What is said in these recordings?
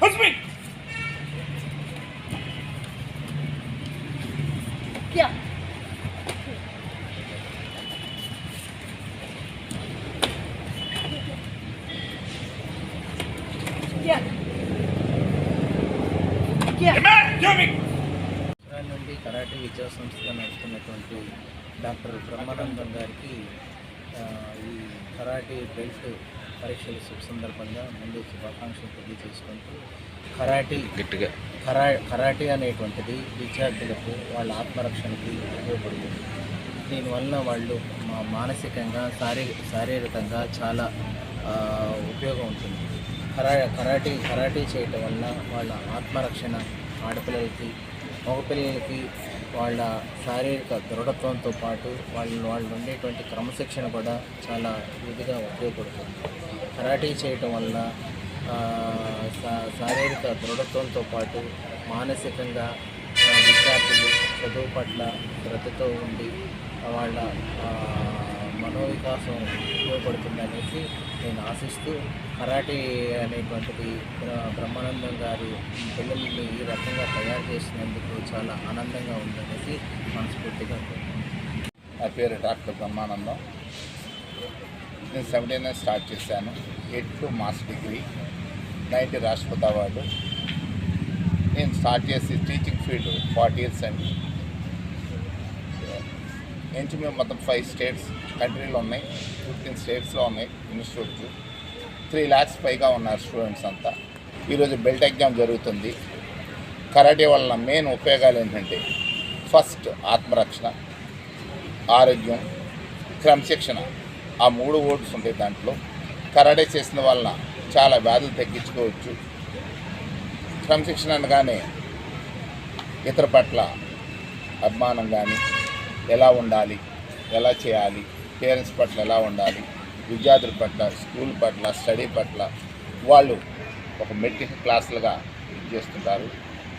Husband! Yeah. Yeah. Yeah. Man, get me! Israel నుండి karate విద్యా సంస్థగా నడుస్తున్నటువంటి డాక్టర్ బ్రహ్మానందం గారికి ఆ, ఈ కరాటే బెల్ట్ పరీక్షల సందర్భంగా ముందు శుభాకాంక్షలు తెలియజేసుకుంటూ కరాటే గట్టిగా. కరా కరాటే అనేటువంటిది విద్యార్థులకు వాళ్ళ ఆత్మరక్షణకి ఉపయోగపడుతుంది. దీనివల్ల వాళ్ళు మా మానసికంగా శారీ శారీరకంగా చాలా ఉపయోగం ఉంటుంది. కరా కరాటే కరాటే చేయటం వల్ల వాళ్ళ ఆత్మరక్షణ ఆడపిల్లలకి మగపిల్లలకి వాళ్ళ శారీరక దృఢత్వంతో పాటు వాళ్ళు వాళ్ళు ఉండేటువంటి క్రమశిక్షణ కూడా చాలా ఇదిగా ఉపయోగపడుతుంది. కరాటే చేయటం వల్ల శారీరక దృఢత్వంతో పాటు మానసికంగా విద్యార్థులు చదువు పట్ల శ్రద్ధతో ఉండి వాళ్ళ మనోవికాసం ఉపయోగపడుతుందనేసి నేను ఆశిస్తూ కరాటే అనేటువంటిది బ్రహ్మానందం గారు పిల్లల్ని ఈ రకంగా తయారు చేసినందుకు చాలా ఆనందంగా ఉందనేసి మనస్ఫూర్తిగా నా పేరు డాక్టర్ బ్రహ్మానందం. నేను సెవెంటీన్ స్టార్ట్ చేశాను. ఎయిట్ మాస్ డిగ్రీ నైన్టీ రాష్ట్రపతి అవార్డు నేను స్టార్ట్ చేసి టీచింగ్ ఫీల్డ్ ఫార్టీ ఇయర్స్ అండి నుంచి మేము మొత్తం ఫైవ్ స్టేట్స్ కంట్రీలో ఉన్నాయి ఫిఫ్టీన్ స్టేట్స్లో ఉన్నాయి ఇన్స్టిట్యూట్స్ త్రీ ల్యాక్స్ పైగా ఉన్నారు స్టూడెంట్స్ అంతా. ఈరోజు బెల్ట్ ఎగ్జామ్ జరుగుతుంది. కరాటే వలన మెయిన్ ఉపయోగాలు ఏంటంటే ఫస్ట్ ఆత్మరక్షణ ఆరోగ్యం క్రమశిక్షణ. ఆ మూడు ఓట్స్ ఉంటాయి దాంట్లో కరాడే చేసిన వలన చాలా వ్యాధులు తగ్గించుకోవచ్చు. క్రమశిక్షణ అనగానే ఇతర పట్ల అభిమానం కానీ ఎలా ఉండాలి ఎలా చేయాలి పేరెంట్స్ పట్ల ఎలా ఉండాలి విద్యార్థుల పట్ల స్కూల్ పట్ల స్టడీ పట్ల వాళ్ళు ఒక మెడిటేషన్ క్లాసులుగా ఇది చేస్తుంటారు.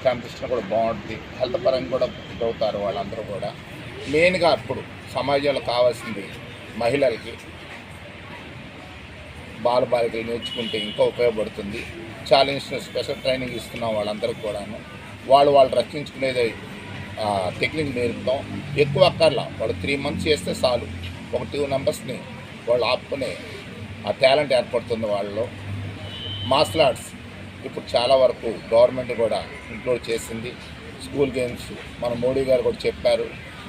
క్రమశిక్షణ కూడా బాగుంటుంది. హెల్త్ పరంగా కూడా అవుతారు వాళ్ళందరూ కూడా. మెయిన్గా అప్పుడు సమాజంలో కావాల్సింది మహిళలకి బాలబాలికలు నేర్చుకుంటే ఇంకా ఉపయోగపడుతుంది. చాలా స్పెషల్ ట్రైనింగ్ ఇస్తున్నాం వాళ్ళందరికీ కూడాను. వాళ్ళు వాళ్ళు రక్షించుకునేది టెక్నిక్ నేర్పుతాం. ఎక్కువ అక్కర్లా. వాళ్ళు త్రీ మంత్స్ చేస్తే చాలు. ఒక టూ మెంబర్స్ని వాళ్ళు ఆపుకునే ఆ టాలెంట్ ఏర్పడుతుంది వాళ్ళలో. మార్షల్ ఆర్ట్స్ ఇప్పుడు చాలా వరకు గవర్నమెంట్ కూడా ఇంక్లూడ్ చేసింది. స్కూల్ గేమ్స్ మన మోడీ గారు కూడా చెప్పారు.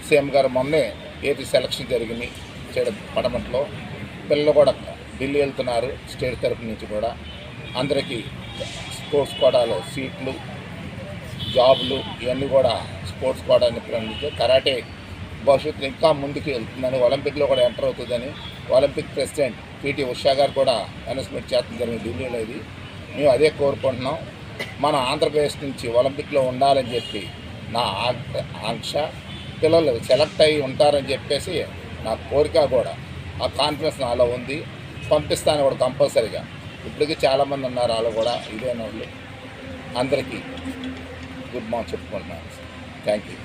సీఎం గారు మొన్నే ఏది సెలక్షన్ జరిగింది? చేయడం పడమట్లో పిల్లలు కూడా ఢిల్లీ వెళ్తున్నారు స్టేట్ తరపు నుంచి కూడా. అందరికీ స్పోర్ట్స్ కోటాలో సీట్లు జాబులు ఇవన్నీ కూడా స్పోర్ట్స్ కోటాని ప్రారంభించారు కరాటే భవిష్యత్తులో ఇంకా ముందుకు వెళ్తుందని ఒలింపిక్లో కూడా ఎంటర్ అవుతుందని ఒలింపిక్ ప్రెసిడెంట్ పిటి ఉషా గారు కూడా అనౌన్స్మెంట్ చేస్తుంది జరిగింది ఢిల్లీలో ఇది. మేము అదే కోరుకుంటున్నాం. మన ఆంధ్రప్రదేశ్ నుంచి ఒలింపిక్లో ఉండాలని చెప్పి నా ఆంక్ష. పిల్లలు సెలెక్ట్ అయ్యి ఉంటారని చెప్పేసి నా కోరిక కూడా ఆ కాన్ఫిడెన్స్ నాలో ఉంది. పంపిస్తాను కూడా కంపల్సరీగా. ఇప్పటికీ చాలామంది ఉన్నారు వాళ్ళు కూడా ఇదే వాళ్ళు అందరికీ గుడ్ మార్నింగ్ చెప్పుకుంటున్నాను. Thank you